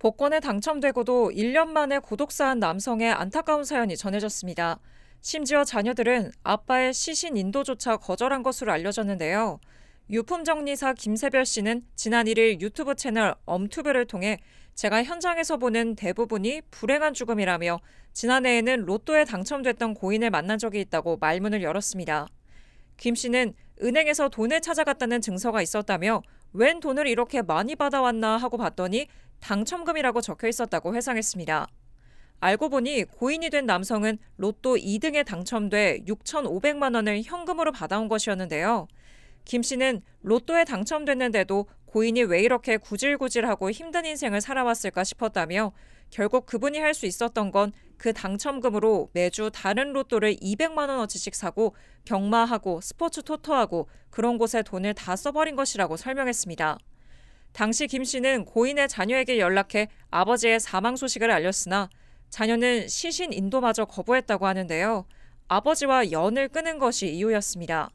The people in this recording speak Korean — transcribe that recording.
복권에 당첨되고도 1년 만에 고독사한 남성의 안타까운 사연이 전해졌습니다. 심지어 자녀들은 아빠의 시신 인도조차 거절한 것으로 알려졌는데요. 유품정리사 김세별 씨는 지난 1일 유튜브 채널 엄투브를 통해 제가 현장에서 보는 대부분이 불행한 죽음이라며 지난해에는 로또에 당첨됐던 고인을 만난 적이 있다고 말문을 열었습니다. 김 씨는 은행에서 돈을 찾아갔다는 증서가 있었다며 웬 돈을 이렇게 많이 받아왔나 하고 봤더니 당첨금이라고 적혀 있었다고 회상했습니다. 알고 보니 고인이 된 남성은 로또 2등에 당첨돼 6,500만 원을 현금으로 받아온 것이었는데요. 김 씨는 로또에 당첨됐는데도 고인이 왜 이렇게 구질구질하고 힘든 인생을 살아왔을까 싶었다며 결국 그분이 할 수 있었던 건 그 당첨금으로 매주 다른 로또를 200만 원어치씩 사고 경마하고 스포츠 토토하고 그런 곳에 돈을 다 써버린 것이라고 설명했습니다. 당시 김 씨는 고인의 자녀에게 연락해 아버지의 사망 소식을 알렸으나 자녀는 시신 인도마저 거부했다고 하는데요. 아버지와 연을 끊은 것이 이유였습니다.